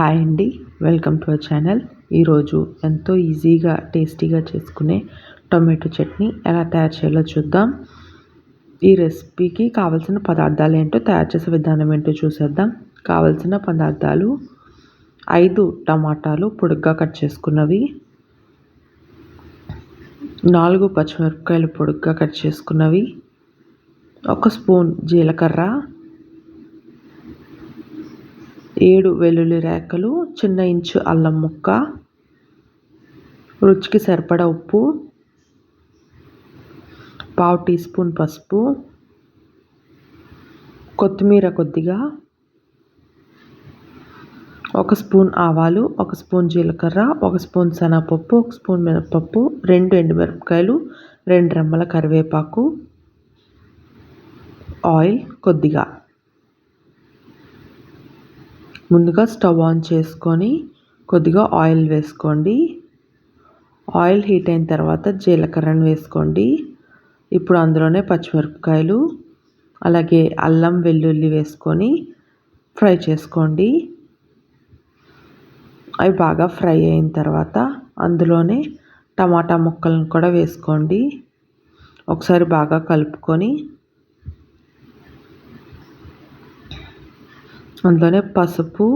Hi అండి welcome to our channel ఈరోజు ఎంతో ఈజీగా టేస్టీగా చేసుకునే టొమాటో చట్నీ ఎలా తయారు చేయాలో చూద్దాం. ఈ రెసిపీకి కావాల్సిన పదార్థాలు ఏంటో తయారు చేసే విధానం ఏంటో చూసేద్దాం. కావాల్సిన పదార్థాలు ఐదు టమాటాలు పొడుగ్గా కట్ చేసుకున్నవి. నాలుగు పచ్చిమిరపకాయలు పొడుగ్గా కట్ చేసుకున్నవి. ఒక స్పూన్ జీలకర్ర. ఏడు వెల్లుల్లి రేఖలు చిన్న ఇంచు అల్లం ముక్క రుచికి సరిపడా ఉప్పు పావు టీ స్పూన్ పసుపు కొత్తిమీర కొద్దిగా ఒక స్పూన్ ఆవాలు ఒక స్పూన్ జీలకర్ర ఒక స్పూన్ శనగపప్పు ఒక స్పూన్ మినపప్పు రెండు ఎండుమిరపకాయలు రెండు రెమ్మల కరివేపాకు ఆయిల్ కొద్దిగా. ముందుగా స్టవ్ ఆన్ చేసుకొని కొద్దిగా ఆయిల్ వేసుకోండి. ఆయిల్ హీట్ అయిన తర్వాత జీలకర్రను వేసుకోండి. ఇప్పుడు అందులోనే పచ్చిమిరపకాయలు అలాగే అల్లం వెల్లుల్లి వేసుకొని ఫ్రై చేసుకోండి. అవి బాగా ఫ్రై అయిన తర్వాత అందులోనే టమాటా ముక్కలను కూడా వేసుకోండి. ఒకసారి బాగా కలుపుకొని అందులోనే పసుపు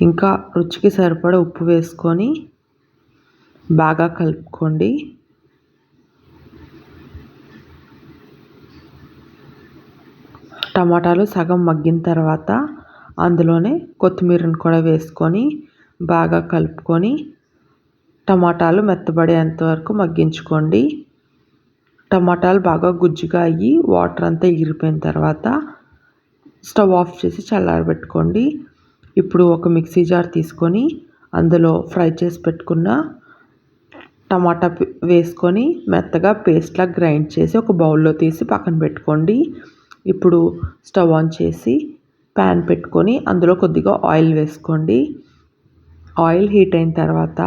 ఇంకా రుచికి సరిపడ ఉప్పు వేసుకొని బాగా కలుపుకోండి. టమాటాలు సగం మగ్గిన తర్వాత అందులోనే కొత్తిమీరను కూడా వేసుకొని బాగా కలుపుకొని టమాటాలు మెత్తబడేంత వరకు మగ్గించుకోండి. టమాటాలు బాగా గుజ్జుగా అయ్యి వాటర్ అంతా ఎగిరిపోయిన తర్వాత స్టవ్ ఆఫ్ చేసి చల్లారబెట్టుకోండి. ఇప్పుడు ఒక మిక్సీ జార్ తీసుకొని అందులో ఫ్రై చేసి పెట్టుకున్న టమాటా వేసుకొని మెత్తగా పేస్ట్లా గ్రైండ్ చేసి ఒక బౌల్లో తీసి పక్కన పెట్టుకోండి. ఇప్పుడు స్టవ్ ఆన్ చేసి ప్యాన్ పెట్టుకొని అందులో కొద్దిగా ఆయిల్ వేసుకోండి. ఆయిల్ హీట్ అయిన తర్వాత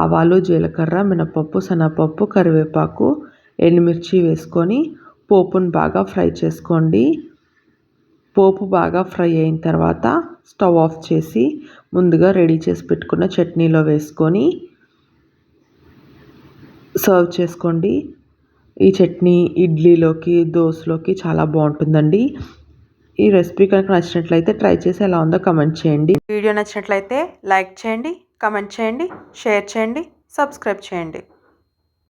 ఆవాలు జీలకర్ర మినపప్పు శనగపప్పు కరివేపాకు ఎండుమిర్చి వేసుకొని పోపును బాగా ఫ్రై చేసుకోండి. పోపు బాగా ఫ్రై అయిన తర్వాత స్టవ్ ఆఫ్ చేసి ముందుగా రెడీ చేసి పెట్టుకున్న చట్నీలో వేసుకొని సర్వ్ చేసుకోండి. ఈ చట్నీ ఇడ్లీలోకి దోశలోకి చాలా బాగుంటుందండి. ఈ రెసిపీ కనుక నచ్చినట్లయితే ట్రై చేసి ఎలా ఉందో కమెంట్ చేయండి. వీడియో నచ్చినట్లయితే లైక్ చేయండి కమెంట్ చేయండి షేర్ చేయండి సబ్స్క్రైబ్ చేయండి.